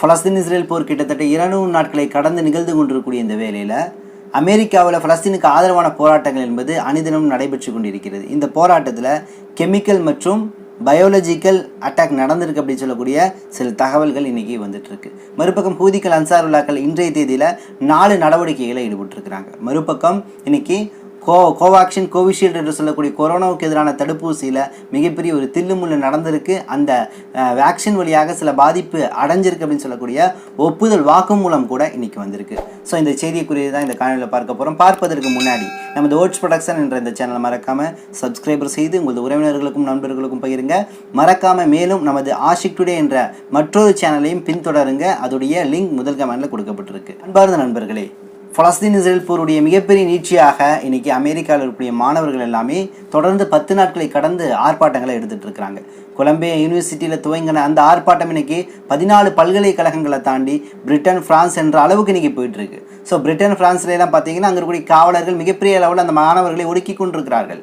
ஃபலஸ்தீன் Israel போர் கிட்டத்தட்ட இருநூறு நாட்களை கடந்து நிகழ்ந்து கொண்டிருக்கக்கூடிய இந்த வேளையில் அமெரிக்காவில் ஃபலஸ்தீனுக்கு ஆதரவான போராட்டங்கள் என்பது அனிதினம் நடைபெற்று கொண்டிருக்கிறது. இந்த போராட்டத்தில் கெமிக்கல் மற்றும் பயோலஜிக்கல் அட்டாக் நடந்திருக்கு அப்படின்னு சொல்லக்கூடிய சில தகவல்கள் இன்னைக்கு வந்துட்டுருக்கு. மறுபக்கம் மறுபக்கம் ஹூதிகள் அன்சாருல்லாக்கள் இன்றைய தேதியில் நாலு நடவடிக்கைகளை ஈடுபட்டிருக்கிறாங்க. மறுபக்கம் இன்னைக்கு கோ கோவாக்சின் கோவிஷீல்டு என்று சொல்லக்கூடிய கொரோனாவுக்கு எதிரான தடுப்பூசியில் மிகப்பெரிய ஒரு தில்லுமுள்ளு நடந்திருக்கு. அந்த வேக்சின் வழியாக சில பாதிப்பு அடைஞ்சிருக்கு அப்படின்னு சொல்லக்கூடிய ஒப்புதல் வாக்குமூலம் கூட இன்றைக்கி வந்திருக்கு. ஸோ இந்த செய்திக்குரியது தான் இந்த காணொலியில் பார்க்க போகிறோம் பார்ப்பதற்கு முன்னாடி நமது ஓட்ஸ் ப்ரொடக்ஷன் என்ற இந்த சேனலை மறக்காமல் சப்ஸ்கிரைபர் செய்து உங்களது உறவினர்களுக்கும் நண்பர்களுக்கும் பகிருங்க. மறக்காமல் மேலும் நமது ஆஷிக் டுடே என்ற மற்றொரு சேனலையும் பின்தொடருங்க. அதோடைய லிங்க் முதல் கமெண்டில் கொடுக்கப்பட்டிருக்கு. அன்பார்ந்த நண்பர்களே பலஸ்தீன் இஸ்ரேல் போருடைய மிகப்பெரிய நீட்சியாக இன்னைக்கு அமெரிக்காவில் இருக்கக்கூடிய மாணவர்கள் எல்லாமே தொடர்ந்து பத்து நாட்களை கடந்து ஆர்ப்பாட்டங்களை எடுத்துகிட்டு இருக்கிறாங்க. கொலம்பியா யூனிவர்சிட்டியில் துவங்கின அந்த ஆர்ப்பாட்டம் இன்னைக்கு பதினாலு பல்கலைக்கழகங்களை தாண்டி பிரிட்டன் பிரான்ஸ் என்ற அளவுக்கு இன்னைக்கு போயிட்டு இருக்கு ஸோ பிரிட்டன் பிரான்ஸ்ல பார்த்தீங்கன்னா அங்கே இருக்கக்கூடிய காவலர்கள் மிகப்பெரிய அளவில் அந்த மாணவர்களை ஒடுக்கி கொண்டிருக்கிறார்கள்.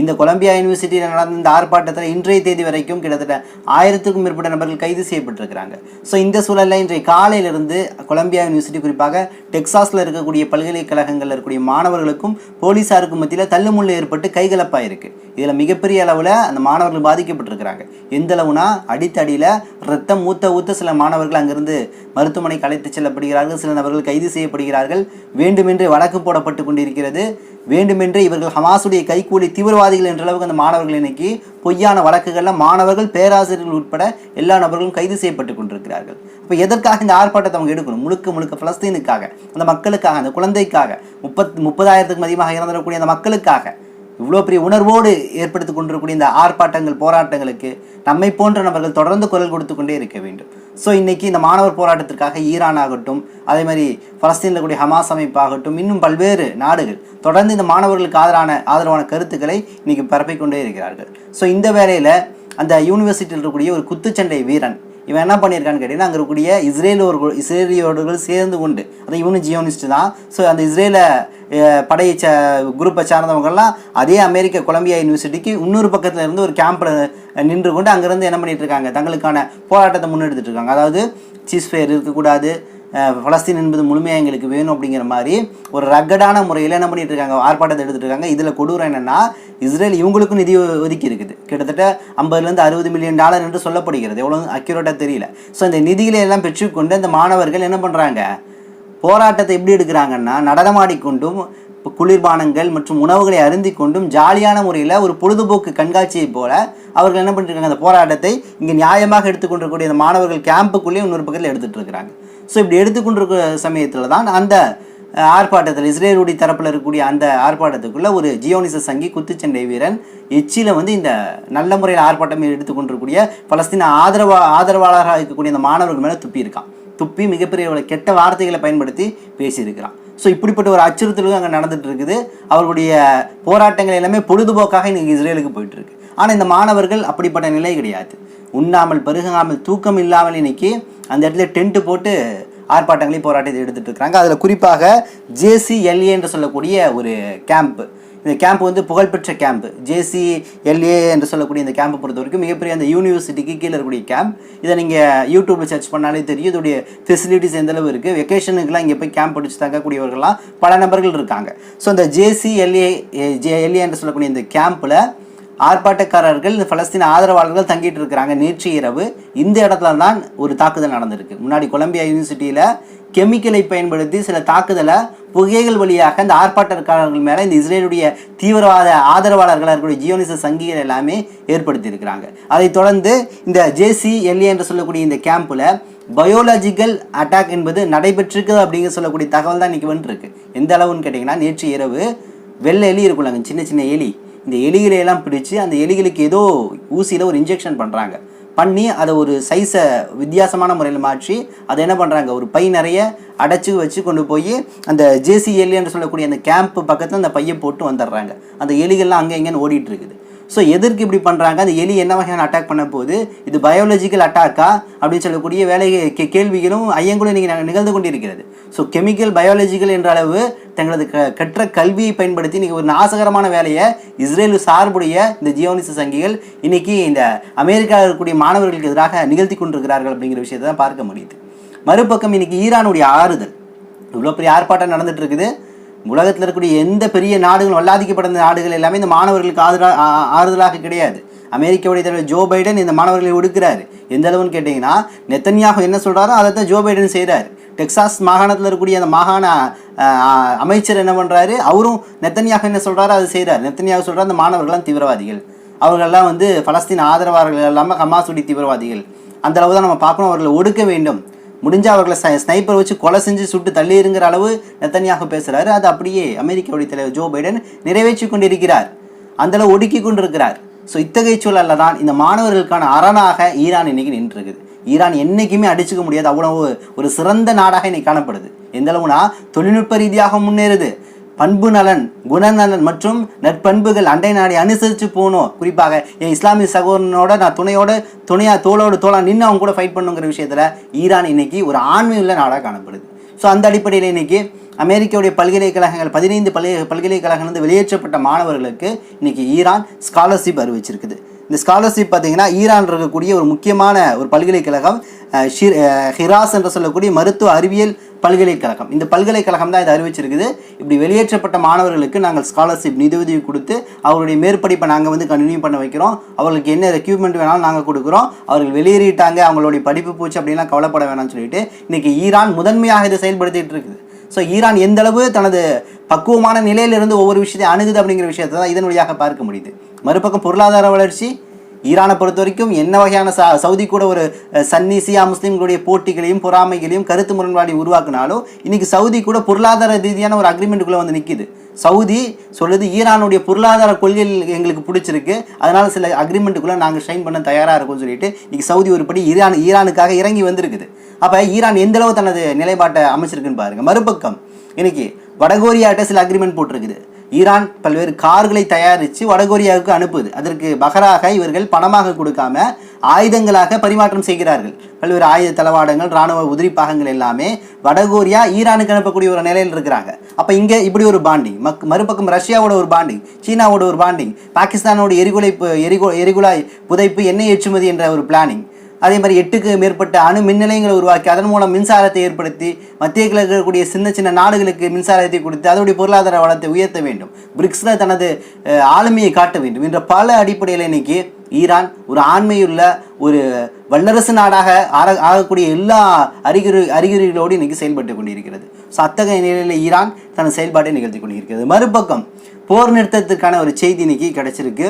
இந்த கொலம்பியா யூனிவர்சிட்டியில் நடந்த இந்த ஆர்ப்பாட்டத்தில் இன்றைய தேதி வரைக்கும் கிட்டத்தட்ட ஆயிரத்துக்கும் மேற்பட்ட நபர்கள் கைது செய்யப்பட்டிருக்கிறாங்க. ஸோ இந்த சூழலில் இன்றைய காலையிலிருந்து கொலம்பியா யூனிவர்சிட்டி குறிப்பாக டெக்சாஸில் இருக்கக்கூடிய பல்கலைக்கழகங்களில் இருக்கக்கூடிய மாணவர்களுக்கும் போலீஸாருக்கும் மத்தியில் தள்ளுமுள்ளு ஏற்பட்டு கைகலப்பாக இருக்குது இதில் மிகப்பெரிய அளவில் அந்த மாணவர்கள் பாதிக்கப்பட்டிருக்கிறாங்க. எந்த அளவுனா அடித்தடியில் ரத்தம் ஊத்த ஊத்த சில மாணவர்கள் அங்கிருந்து மருத்துவமனைக்கு அழைத்து செல்லப்படுகிறார்கள் சில நபர்கள் கைது செய்யப்படுகிறார்கள். வேண்டுமென்றே வழக்கு போடப்பட்டு கொண்டிருக்கிறது. வேண்டுமென்றே இவர்கள் ஹமாசுடைய கைக்கூலி தீவிரவாதிகள் என்ற அளவுக்கு அந்த மாணவர்கள் இன்னைக்கு பொய்யான வழக்குகளில் மாணவர்கள் பேராசிரியர்கள் உட்பட எல்லா நபர்களும் கைது செய்யப்பட்டு கொண்டிருக்கிறார்கள். இப்போ எதற்காக இந்த ஆர்ப்பாட்டத்தை அவங்க எடுக்கணும்? முழுக்க முழுக்க பலஸ்தீனுக்காக அந்த மக்களுக்காக அந்த குழந்தைக்காக முப்பத் முப்பதாயிரத்துக்கும் அதிகமாக இறந்துடக்கூடிய அந்த மக்களுக்காக. இவ்வளோ பெரிய உணர்வோடு ஏற்படுத்தி கொண்டிருக்கக்கூடிய இந்த ஆர்ப்பாட்டங்கள் போராட்டங்களுக்கு நம்மை போன்ற நபர்கள் தொடர்ந்து குரல் கொடுத்து கொண்டே இருக்க வேண்டும். ஸோ இன்றைக்கி இந்த மாணவர் போராட்டத்திற்காக ஈரான் ஆகட்டும் அதே மாதிரி பலஸ்தீனில் கூடிய ஹமாஸ் அமைப்பாகட்டும் இன்னும் பல்வேறு நாடுகள் தொடர்ந்து இந்த மாணவர்களுக்கு ஆதரவான ஆதரவான கருத்துக்களை இன்றைக்கி பரப்பிக்கொண்டே இருக்கிறார்கள். ஸோ இந்த வேலையில் அந்த யூனிவர்சிட்டியில் இருக்கக்கூடிய ஒரு குத்துச்சண்டை வீரன் இவன் என்ன பண்ணியிருக்கான்னு கேட்டிங்கன்னா அங்கே இருக்கக்கூடிய இஸ்ரேலோர்கள் இஸ்ரேலியோர்கள் சேர்ந்து கொண்டு அது இவனு ஜியோனிஸ்ட் தான். ஸோ அந்த இஸ்ரேலை படையை ச குரூப்பை சார்ந்தவங்கெல்லாம் அதே அமெரிக்க கொலம்பியா யூனிவர்சிட்டிக்கு இன்னொரு பக்கத்தில் இருந்து ஒரு கேம்பில் நின்று கொண்டு அங்கேருந்து என்ன பண்ணிகிட்டு இருக்காங்க? தங்களுக்கான போராட்டத்தை முன்னெடுத்துட்டு இருக்காங்க. அதாவது சீஸ்ஃபேர் இருக்கக்கூடாது. பலஸ்தீன் என்பது முழுமையாக எங்களுக்கு வேணும் அப்படிங்கிற மாதிரி ஒரு ரக்கடான முறையில் என்ன பண்ணிட்டு இருக்காங்க? ஆர்ப்பாட்டத்தை எடுத்துட்டு இருக்காங்க. இதில் கொடூரம் என்னென்னா இஸ்ரேல் இவங்களுக்கும் நிதி ஒதுக்கி இருக்குது. கிட்டத்தட்ட ஐம்பதுலேருந்து அறுபது மில்லியன் டாலர் என்று சொல்லப்படுகிறது. எவ்வளோ அக்யூரேட்டாக தெரியல. ஸோ இந்த நிதிகளை எல்லாம் பெற்றுக்கொண்டு இந்த மாணவர்கள் என்ன பண்ணுறாங்க போராட்டத்தை எப்படி எடுக்கிறாங்கன்னா நடனமாடிக்கொண்டும் இப்போ குளிர்பானங்கள் மற்றும் உணவுகளை அருந்தி கொண்டும் ஜாலியான முறையில் ஒரு பொழுதுபோக்கு கண்காட்சியை போல அவர்கள் என்ன பண்ணிருக்காங்க அந்த போராட்டத்தை இங்கே நியாயமாக எடுத்துக்கொண்டிருக்கக்கூடிய அந்த மாணவர்கள் கேம்புக்குள்ளேயே இன்னொரு பக்கத்தில் எடுத்துகிட்டு இருக்கிறாங்க. ஸோ இப்படி எடுத்துக்கொண்டிருக்கிற சமயத்தில் தான் அந்த ஆர்ப்பாட்டத்தில் இஸ்ரேலுடைய தரப்பில் இருக்கக்கூடிய அந்த ஆர்ப்பாட்டத்துக்குள்ள ஒரு ஜியோனிச சங்கி குத்துச்சண்டை வீரன் எச்சியில் வந்து இந்த நல்ல முறையில் ஆர்ப்பாட்டம் எடுத்துக்கொண்டிருக்கக்கூடிய பலஸ்தீன ஆதரவா ஆதரவாளராக இருக்கக்கூடிய அந்த மாணவர்கள் மேலே துப்பியிருக்கான். துப்பி மிகப்பெரிய ஒரு கெட்ட வார்த்தைகளை பயன்படுத்தி பேசியிருக்கிறான். ஸோ இப்படிப்பட்ட ஒரு அச்சுறுத்தலும் அங்கே நடந்துட்டு இருக்குது. அவர்களுடைய போராட்டங்கள் எல்லாமே பொழுதுபோக்காக இன்னைக்கு இஸ்ரேலுக்கு போயிட்டு இருக்கு. ஆனால் இந்த மாணவர்கள் அப்படிப்பட்ட நிலை கிடையாது. உண்ணாமல் பருகாமல் தூக்கம் இல்லாமல் இன்னைக்கு அந்த இடத்துல டென்ட் போட்டு ஆர்ப்பாட்டங்களையும் போராட்டத்தை எடுத்துகிட்டு இருக்கிறாங்க அதில் குறிப்பாக ஜேசிஎல்ஏ என்று சொல்லக்கூடிய ஒரு கேம்ப் இந்த கேம்ப் வந்து புகழ்பெற்ற கேம்ப் ஜேசிஎல்ஏ என்று சொல்லக்கூடிய இந்த கேம்பை பொறுத்த வரைக்கும் மிகப்பெரிய அந்த யூனிவர்சிட்டிக்கு கீழே இருக்கக்கூடிய கேம்ப் இதை நீங்கள் யூடியூப்பில் சர்ச் பண்ணாலே தெரியும். இதோடைய ஃபெசிலிட்டிஸ் எந்தளவு இருக்குது வெக்கேஷனுக்குலாம் இங்கே போய் கேம்ப் படிச்சு தங்கக்கூடியவர்கள்லாம் பல நபர்கள் இருக்காங்க. ஸோ இந்த ஜேசிஎல்ஏ ஜேஎல்ஏ என்று சொல்லக்கூடிய இந்த கேம்பில் ஆர்ப்பாட்டக்காரர்கள் இந்த பலஸ்தீன ஆதரவாளர்கள் தங்கிட்டு இருக்கிறாங்க நேற்று இரவு. இந்த இடத்துல தான் ஒரு தாக்குதல் நடந்திருக்கு. முன்னாடி கொலம்பியா யூனிவர்சிட்டியில் கெமிக்கலை பயன்படுத்தி சில தாக்குதலை புகைகள் வழியாக இந்த ஆர்ப்பாட்டக்காரர்கள் மேலே இந்த இஸ்ரேலுடைய தீவிரவாத ஆதரவாளர்களாக இருக்கக்கூடிய ஜியோனிச சங்கிகள் எல்லாமே ஏற்படுத்தியிருக்கிறாங்க. அதைத் தொடர்ந்து இந்த ஜேசி எல்ஏ என்று சொல்லக்கூடிய இந்த கேம்பில் பயோலாஜிக்கல் அட்டாக் என்பது நடைபெற்றிருக்குது அப்படிங்கிற சொல்லக்கூடிய தகவல் தான் இன்றைக்கி வந்துருக்கு. எந்த அளவுன்னு கேட்டிங்கன்னா நேற்று இரவு வெள்ளை எலி இருக்குள்ளாங்க சின்ன சின்ன எலி. இந்த எலிகளையெல்லாம் பிடிச்சி அந்த எலிகளுக்கு ஏதோ ஊசியில் ஒரு இன்ஜெக்ஷன் பண்ணுறாங்க பண்ணி அதை ஒரு சைஸை வித்தியாசமான முறையில் மாற்றி அதை என்ன பண்ணுறாங்க ஒரு பை நிறைய அடைச்சி வச்சு கொண்டு போய் அந்த ஜேசி என்று சொல்லக்கூடிய அந்த கேம்ப் பக்கத்தில் அந்த பையை போட்டு வந்துடுறாங்க. அந்த எலிகள்லாம் அங்கே இங்கேன்னு ஓடிட்டு இருக்குது. ஸோ எதற்கு இப்படி பண்ணுறாங்க அந்த எலி என்ன வகையான அட்டாக் பண்ண போகுது? இது பயாலஜிக்கல் அட்டாக்கா அப்படின்னு சொல்லக்கூடிய வேலை கே- கேள்விகளும் ஐயங்களும் நீங்கள் நிகழ்ந்து கொண்டிருக்கிறது. ஸோ கெமிக்கல் பயாலஜிக்கல் என்ற அளவு தங்களது க கற்ற கல்வியை பயன்படுத்தி இன்றைக்கி ஒரு நாசகரமான வேலையை இஸ்ரேல் சார்புடைய இந்த ஜியோனிச சங்கிகள் இன்றைக்கி இந்த அமெரிக்காவில் இருக்கக்கூடிய மாணவர்களுக்கு எதிராக நிகழ்த்தி கொண்டிருக்கிறார்கள் அப்படிங்கிற விஷயத்தை தான் பார்க்க முடியுது. மறுபக்கம் இன்னைக்கு ஈரானுடைய ஆறுதல். இவ்வளோ பெரிய ஆர்ப்பாட்டம் நடந்துட்டு இருக்குது. உலகத்தில் இருக்கக்கூடிய எந்த பெரிய நாடுகள் வல்லாதிக்கப்பட்ட நாடுகள் எல்லாமே இந்த மாணவர்களுக்கு ஆதரா ஆறுதலாக கிடையாது. அமெரிக்காவுடைய தலைவர் ஜோ பைடன் இந்த மாணவர்களை ஒடுக்குறாரு. எந்த அளவுன்னு கேட்டிங்கன்னா நெத்தன்யாக என்ன சொல்கிறாரோ அதை தான் ஜோ பைடன் செய்கிறாரு டெக்சாஸ் மாகாணத்தில் இருக்கக்கூடிய அந்த மாகாண அமைச்சர் என்ன பண்ணுறாரு அவரும் நெத்தனியாக என்ன சொல்கிறாரோ அதை செய்கிறார் நெத்தனியாக சொல்கிறார் அந்த மாணவர்கள்லாம் தீவிரவாதிகள். அவர்கள்லாம் வந்து பலஸ்தீன் ஆதரவாளர்கள் இல்லாமல் ஹமாசுடி தீவிரவாதிகள். அந்த அளவு தான் நம்ம பார்க்கணும். அவர்களை ஒடுக்க வேண்டும். முடிஞ்சால் அவர்களை ஸ்னை- ஸ்னைப்பர் வச்சு கொலை செஞ்சு சுட்டு தள்ளியிருங்கிற அளவு நெத்தனியாக பேசுகிறாரு அது அப்படியே அமெரிக்காவுடைய தலைவர் ஜோ பைடன் நிறைவேற்றி கொண்டிருக்கிறார். அந்த அளவு ஒடுக்கி கொண்டிருக்கிறார். ஸோ இத்தகைய சூழலில் தான் இந்த மாணவர்களுக்கான அரணாக ஈரான் இன்னைக்கு நின்றுருக்குது. ஈரான் என்றைக்குமே அடிச்சுக்க முடியாது அவ்வளவு ஒரு சிறந்த நாடாக இன்னைக்கு காணப்படுது. எந்த அளவுனா தொழில்நுட்ப ரீதியாக முன்னேறுது. பண்பு நலன் குணநலன் மற்றும் நற்பண்புகள் அண்டை நாடை அனுசரித்து போகணும். குறிப்பாக என் இஸ்லாமிய சகோதரனோட நான் துணையோட துணையாக தோளோடு தோளாக நின்று அவங்க கூட ஃபைட் பண்ணுங்கிற விஷயத்தில் ஈரான் இன்னைக்கு ஒரு ஆண்மையுள்ள நாடாக காணப்படுது. ஸோ அந்த அடிப்படையில் இன்னைக்கு அமெரிக்காவுடைய பல்கலைக்கழகங்கள் பதினைந்து பல்கலை பல்கலைக்கழகங்கள் வெளியேற்றப்பட்ட மாணவர்களுக்கு இன்றைக்கி ஈரான் ஸ்காலர்ஷிப் அறிவிச்சிருக்குது. இந்த ஸ்காலர்ஷிப் பார்த்தீங்கன்னா ஈரான் இருக்கக்கூடிய ஒரு முக்கியமான ஒரு பல்கலைக்கழகம் ஷிர் ஹிராஸ் என்று சொல்லக்கூடிய மருத்துவ அறிவியல் பல்கலைக்கழகம். இந்த பல்கலைக்கழகம் தான் இதை அறிவிச்சிருக்குது. இப்படி வெளியேற்றப்பட்ட மாணவர்களுக்கு நாங்கள் ஸ்காலர்ஷிப் நிதியுதவி கொடுத்து அவருடைய மேற்படிப்பை நாங்கள் வந்து கண்டினியூ பண்ண வைக்கிறோம். அவர்களுக்கு என்ன ரெக்யூப்மெண்ட் வேணாலும் நாங்கள் கொடுக்குறோம். அவர்கள் வெளியேறிட்டாங்க அவங்களுடைய படிப்பு போச்சு அப்படின்லாம் கவலைப்பட வேணாம்னு சொல்லிட்டு இன்னைக்கு ஈரான் முதன்மையாக இதை செயல்படுத்திட்டு இருக்குது. ஸோ ஈரான் எந்த அளவு தனது பக்குவமான நிலையிலிருந்து ஒவ்வொரு விஷயத்தை அணுகுது அப்படிங்கிற விஷயத்தை தான் இதன் வழியாக பார்க்க முடியுது. மறுபக்கம் பொருளாதார வளர்ச்சி ஈரானை பொறுத்த வரைக்கும் என்ன வகையான ச சவுதி கூட ஒரு சன்னிசியா முஸ்லீம்களுடைய போட்டிகளையும் பொறாமைகளையும் கருத்து முரண்பாடையும் உருவாக்குனாலும் இன்னைக்கு சவுதி கூட பொருளாதார ரீதியான ஒரு அக்ரிமெண்ட்டுக்குள்ளே வந்து நிற்கிது சவுதி சொல்லுது ஈரானுடைய பொருளாதார கொள்கைகள் எங்களுக்கு பிடிச்சிருக்கு. அதனால் சில அக்ரிமெண்ட்டுக்குள்ளே நாங்கள் ஷைன் பண்ண தயாராக இருக்கோம்னு சொல்லிட்டு இன்னைக்கு சவுதி ஒருபடி ஈரான் ஈரானுக்காக இறங்கி வந்திருக்குது. அப்போ ஈரான் எந்த அளவு தனது நிலைப்பாட்டை அமைச்சிருக்குன்னு பாருங்கள் மறுபக்கம் இன்னைக்கு வடகொரியாட்ட சில அக்ரிமெண்ட் போட்டிருக்குது. ஈரான் பல்வேறு கார்களை தயாரித்து வடகொரியாவுக்கு அனுப்புது. அதற்கு பகராக இவர்கள் பணமாக கொடுக்காம ஆயுதங்களாக பரிமாற்றம் செய்கிறார்கள். பல்வேறு ஆயுத தளவாடங்கள் ராணுவ உதிரி பாகங்கள் எல்லாமே வடகொரியா ஈரானுக்கு அனுப்பக்கூடிய ஒரு நிலையில் இருக்கிறாங்க. அப்போ இங்கே இப்படி ஒரு பாண்டிங் மக் மறுபக்கம் ரஷ்யாவோட ஒரு பாண்டிங் சீனாவோட ஒரு பாண்டிங் பாகிஸ்தானோட எரிகுலை எரிகு எரிகுலாய் புதைப்பு எண்ணெய் ஏற்றுமதி என்ற ஒரு பிளானிங் அதே மாதிரி எட்டுக்கு மேற்பட்ட அணு மின் நிலையங்களை உருவாக்கி அதன் மூலம் மின்சாரத்தை ஏற்படுத்தி மத்திய கிழக்கு இருக்கக்கூடிய சின்ன சின்ன நாடுகளுக்கு மின்சாரத்தை கொடுத்து அதோடைய பொருளாதார வளத்தை உயர்த்த வேண்டும். பிரிக்ஸில் தனது ஆளுமையை காட்ட வேண்டும் என்ற பல அடிப்படையில் இன்னைக்கு ஈரான் ஒரு ஆண்மையுள்ள ஒரு வல்லரசு நாடாக ஆக ஆகக்கூடிய எல்லா அறிகுறி அறிகுறிகளோடு இன்னைக்கு செயல்பட்டு கொண்டிருக்கிறது. ஸோ அத்தகைய நிலையில் ஈரான் தனது செயல்பாட்டை நிகழ்த்தி கொண்டிருக்கிறது. மறுபக்கம் போர் நிறுத்தத்திற்கான ஒரு செய்தி இன்னைக்கு கிடைச்சிருக்கு.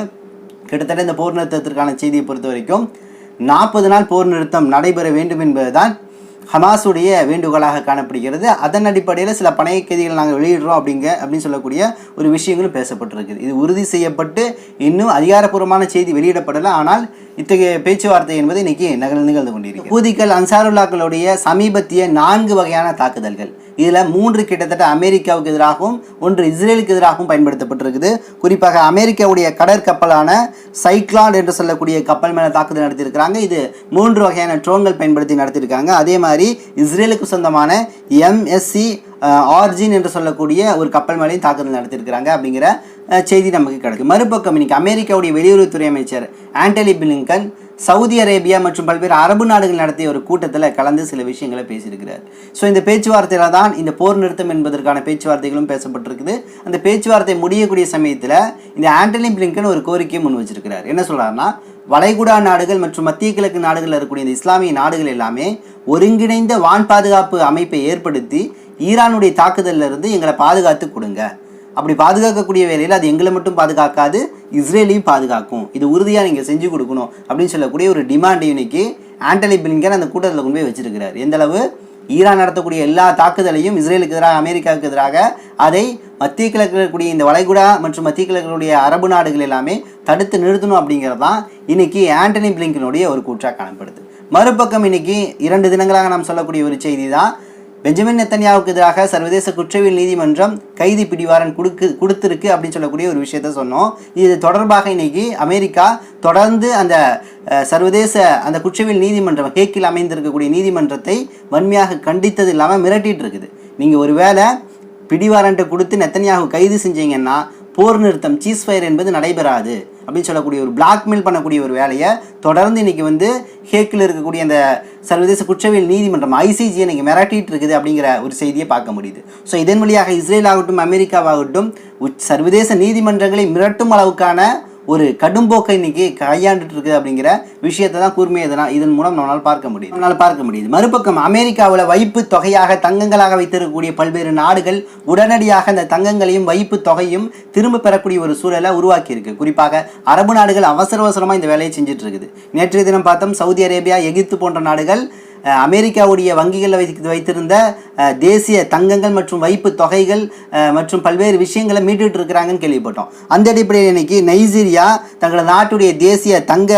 கிட்டத்தட்ட இந்த போர் நிறுத்தத்திற்கான செய்தியை பொறுத்த வரைக்கும் நாற்பது நாள் போர் நிறுத்தம் நடைபெற வேண்டும் என்பதுதான் ஹமாஸுடைய வேண்டுகோளாக காணப்படுகிறது. அதன் அடிப்படையில் சில பணைய கைதிகள் நாங்கள் வெளியிடுறோம் அப்படிங்க அப்படின்னு சொல்லக்கூடிய ஒரு விஷயங்களும் பேசப்பட்டிருக்குது. இது உறுதி செய்யப்பட்டு இன்னும் அதிகாரப்பூர்வமான செய்தி வெளியிடப்படலை. ஆனால் இத்தகைய பேச்சுவார்த்தை என்பது இன்னைக்கு நகல் நிகழ்ந்து கொண்டிருக்கு பூதிக்கள் அன்சாருல்லாக்களுடைய சமீபத்திய நான்கு வகையான தாக்குதல்கள். இதில் மூன்று கிட்டத்தட்ட அமெரிக்காவுக்கு எதிராகவும் ஒன்று இஸ்ரேலுக்கு எதிராகவும் பயன்படுத்தப்பட்டிருக்குது. குறிப்பாக அமெரிக்காவுடைய கடற்கப்பலான சைக்ளான் என்று சொல்லக்கூடிய கப்பல் மேலே தாக்குதல் நடத்தியிருக்கிறாங்க. இது மூன்று வகையான ட்ரோன்கள் பயன்படுத்தி நடத்தியிருக்காங்க. அதே மாதிரி இஸ்ரேலுக்கு சொந்தமான எம்எஸ்சி ஆர்ஜின் என்று சொல்லக்கூடிய ஒரு கப்பல் மேலேயும் தாக்குதல் நடத்தியிருக்கிறாங்க அப்படிங்கிற செய்தி நமக்கு கிடைக்கும் மறுபக்கம் இன்னைக்கு அமெரிக்காவுடைய வெளியுறவுத்துறை அமைச்சர் ஆண்டனி பிளிங்கன் சவுதி அரேபியா மற்றும் பல்வேறு அரபு நாடுகள் நடத்திய ஒரு கூட்டத்தில் கலந்து சில விஷயங்களை பேசியிருக்கிறார். ஸோ இந்த பேச்சுவார்த்தையில் தான் இந்த போர் நிறுத்தம் என்பதற்கான பேச்சுவார்த்தைகளும் பேசப்பட்டிருக்குது. அந்த பேச்சுவார்த்தை முடியக்கூடிய சமயத்தில் இந்த ஆண்டனி பிளிங்கன் ஒரு கோரிக்கையை முன் வச்சிருக்கிறார். என்ன சொல்கிறாருன்னா வளைகுடா நாடுகள் மற்றும் மத்திய கிழக்கு நாடுகளில் இருக்கக்கூடிய இந்த இஸ்லாமிய நாடுகள் எல்லாமே ஒருங்கிணைந்த வான் பாதுகாப்பு அமைப்பை ஏற்படுத்தி ஈரானுடைய தாக்குதல்ல இருந்து எங்களை பாதுகாத்து கொடுங்க. அப்படி பாதுகாக்கக்கூடிய வேலையில் அது எங்களை மட்டும் பாதுகாக்காது இஸ்ரேலையும் பாதுகாக்கும். இது உறுதியாக நீங்கள் செஞ்சு கொடுக்கணும் அப்படின்னு சொல்லக்கூடிய ஒரு டிமாண்ட் இன்னைக்கு ஆண்டனி பிளிங்கன் அந்த கூட்டத்தில் கொண்டு போய் வச்சிருக்கிறார். எந்தளவு ஈரான் நடத்தக்கூடிய எல்லா தாக்குதலையும் இஸ்ரேலுக்கு எதிராக அமெரிக்காவுக்கு எதிராக அதை மத்திய கிழக்கில் இருக்கக்கூடிய இந்த வளைகுடா மற்றும் மத்திய கிழக்கினுடைய அரபு நாடுகள் எல்லாமே தடுத்து நிறுத்தணும் அப்படிங்கிறது தான் இன்னைக்கு ஆண்டனி பிளிங்கனுடைய ஒரு கூற்றாக காணப்படுது. மறுபக்கம் இன்னைக்கு இரண்டு தினங்களாக நாம் சொல்லக்கூடிய ஒரு செய்தி தான் பெஞ்சமின் நெத்தன்யாவுக்கு எதிராக சர்வதேச குற்றவியல் நீதிமன்றம் கைதி பிடிவாரன் கொடுக்கு கொடுத்துருக்கு அப்படின்னு சொல்லக்கூடிய ஒரு விஷயத்த சொன்னோம். இது தொடர்பாக இன்னைக்கு அமெரிக்கா தொடர்ந்து அந்த சர்வதேச அந்த குற்றவியல் நீதிமன்றம் ஹேக்கில் அமைந்திருக்கக்கூடிய நீதிமன்றத்தை வன்மையாக கண்டித்தது இல்லாமல் மிரட்டிட்டு இருக்குது. நீங்கள் ஒருவேளை பிடிவாரண்ட்டை கொடுத்து நெத்தன்யாகு கைது செஞ்சீங்கன்னா போர் நிறுத்தம் சீஸ் ஃபயர் என்பது நடைபெறாது அப்படின்னு சொல்லக்கூடிய ஒரு பிளாக்மெயில் பண்ணக்கூடிய ஒரு வேலையை தொடர்ந்து இன்னைக்கு வந்து ஹேக்கில் இருக்கக்கூடிய அந்த சர்வதேச குற்றவியல் நீதிமன்றம் ஐசிஜி இன்றைக்கி மிரட்டிட்டு இருக்குது அப்படிங்கிற ஒரு செய்தியை பார்க்க முடியுது. ஸோ இதன் வழியாக இஸ்ரேல் ஆகட்டும் அமெரிக்காவாகட்டும் சர்வதேச நீதிமன்றங்களை மிரட்டும் அளவுக்கான ஒரு கடும்போக்கை இன்னைக்கு கையாண்டுட்டு இருக்குது அப்படிங்கிற விஷயத்தை தான் கூர்மையை இதனால் இதன் மூலம் நம்மளால் பார்க்க முடியும் நம்மளால் பார்க்க முடியுது. மறுபக்கம் அமெரிக்காவில் வைப்பு தொகையாக தங்கங்களாக வைத்திருக்கக்கூடிய பல்வேறு நாடுகள் உடனடியாக அந்த தங்கங்களையும் வைப்பு தொகையும் திரும்ப பெறக்கூடிய ஒரு சூழலை உருவாக்கி இருக்கு குறிப்பாக அரபு நாடுகள் அவசர அவசரமாக இந்த வேலையை செஞ்சுட்டு இருக்குது நேற்றைய தினம் பார்த்தோம் சவுதி அரேபியா எகிப்து போன்ற நாடுகள் அமெரிக்காவுடைய வங்கிகளில் வைத்து வைத்திருந்த தேசிய தங்கங்கள் மற்றும் வைப்பு தொகைகள் மற்றும் பல்வேறு விஷயங்களை மீட்டுட்டு இருக்கிறாங்கன்னு கேள்விப்பட்டோம். அந்த அடிப்படையில் இன்னைக்கு நைஜீரியா தங்களது நாட்டுடைய தேசிய தங்க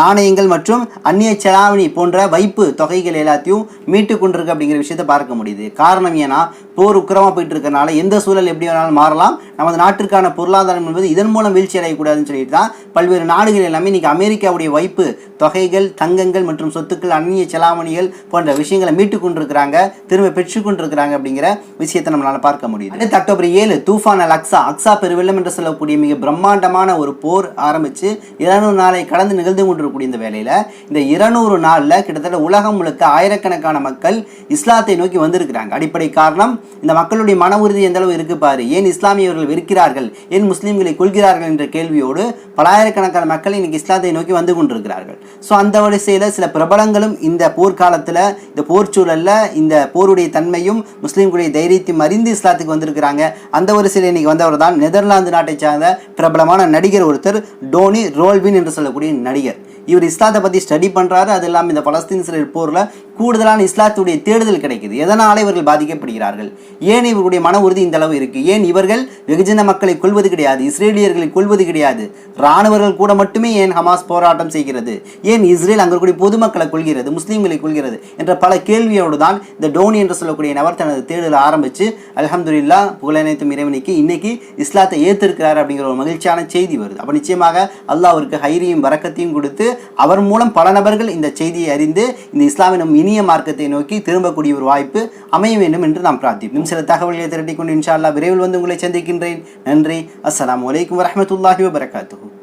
நாணயங்கள் மற்றும் அந்நிய செலாவணி போன்ற வைப்பு தொகைகள் எல்லாத்தையும் மீட்டு கொண்டிருக்கு அப்படிங்கிற விஷயத்தை பார்க்க முடியுது. காரணம் ஏன்னா போர் உக்கிரமாக போயிட்டு இருக்கிறனால எந்த சூழல் எப்படி வேணாலும் மாறலாம். நமது நாட்டிற்கான பொருளாதாரம் என்பது இதன் மூலம் வீழ்ச்சி அடையக்கூடாதுன்னு சொல்லிட்டு தான் பல்வேறு நாடுகள் எல்லாமே இன்னைக்கு அமெரிக்காவுடைய வைப்பு தொகைகள் தங்கங்கள் மற்றும் சொத்துக்கள் அந்நிய செலாவணிகள் போன்ற விஷயங்களை மீட்டு கொண்டிருக்கிறாங்க திரும்ப பெற்று கொண்டிருக்கிறாங்க அப்படிங்கிற விஷயத்தை நம்மளால் பார்க்க முடியுது. அடுத்து அக்டோபர் ஏழு தூஃபான் அல் அக்ஸா அக்ஸா பெருவெள்ளம் என்று சொல்லக்கூடிய மிக பிரம்மாண்டமான ஒரு போர் ஆரம்பித்து இருநூறு நாளை கடந்து நிகழ்ந்து கொண்டிருக்கக்கூடிய இந்த வேலையில் இந்த இருநூறு நாளில் கிட்டத்தட்ட உலகம் முழுக்க ஆயிரக்கணக்கான மக்கள் இஸ்லாத்தை நோக்கி வந்திருக்கிறாங்க. அடிப்படை காரணம் இந்த மக்களுடைய மன உறுதி எந்த அளவு இருக்கு பாரு? ஏன் இஸ்லாமியர்கள் வெறுக்கிறார்கள்? ஏன் முஸ்லீம்களை கொள்கிறார்கள் என்ற கேள்வியோடு பலாயிரக்கணக்கான மக்கள் இன்னைக்கு இஸ்லாத்தை நோக்கி வந்து கொண்டிருக்கிறார்கள். ஸோ அந்த வரிசையில் சில பிரபலங்களும் இந்த போர்க்காலத்தில் இந்த போர் சூழலில் இந்த போருடைய தன்மையும் முஸ்லீம்களுடைய தைரியத்தையும் அறிந்து இஸ்லாத்துக்கு வந்திருக்கிறாங்க. அந்த வரிசையில் இன்னைக்கு வந்தவர் தான் நெதர்லாந்து நாட்டை சார்ந்த பிரபலமான நடிகர் ஒருத்தர் டோனி ரோல்வின் என்று சொல்லக்கூடிய நடிகர். இவர் இஸ்லாத்தை பற்றி ஸ்டடி பண்ணுறாரு அது இல்லாமல் இந்த பலஸ்தீன் இஸ்ரேல் போரில் கூடுதலான இஸ்லாத்துடைய தேடுதல் கிடைக்குது. எதனால் இவர்கள் பாதிக்கப்படுகிறார்கள்? ஏன் இவர்களுடைய மன உறுதி இந்த அளவு இருக்குது ஏன் இவர்கள் வெகுஜன மக்களை கொள்வது கிடையாது? இஸ்ரேலியர்களை கொள்வது கிடையாது? இராணுவர்கள் கூட மட்டுமே ஏன் ஹமாஸ் போராட்டம் செய்கிறது? ஏன் இஸ்ரேல் அங்கே கூடிய பொதுமக்களை கொள்கிறது முஸ்லீம்களை கொள்கிறது என்ற பல கேள்வியோடு தான் இந்த டோனி என்று சொல்லக்கூடிய நபர் தனது தேடலை ஆரம்பித்து அலமதுல்லா புகழனைத்தும் இறைவனுக்கு. இன்னைக்கு இஸ்லாத்தை ஏற்றிருக்கிறார் அப்படிங்கிற ஒரு மகிழ்ச்சியான செய்தி வருது. அப்போ நிச்சயமாக அல்லாஹ் அவருக்கு ஹைரியும் வரக்கத்தையும் கொடுத்து அவர் மூலம் பல நபர்கள் இந்த செய்தியை அறிந்து இந்த இஸ்லாமினும் இனிய மார்க்கத்தை நோக்கி திரும்பக்கூடிய ஒரு வாய்ப்பு அமைய வேண்டும் என்று நாம் பிரார்த்திப்போம். சில தகவல்களை திரட்டிக்கொண்டு இன்ஷா அல்லாஹ் விரைவில் வந்து உங்களை சந்திக்கின்றேன். நன்றி. அஸ்லாம் வலைக்கம் வரமத்துல்லாஹி வபரகாத்துஹு.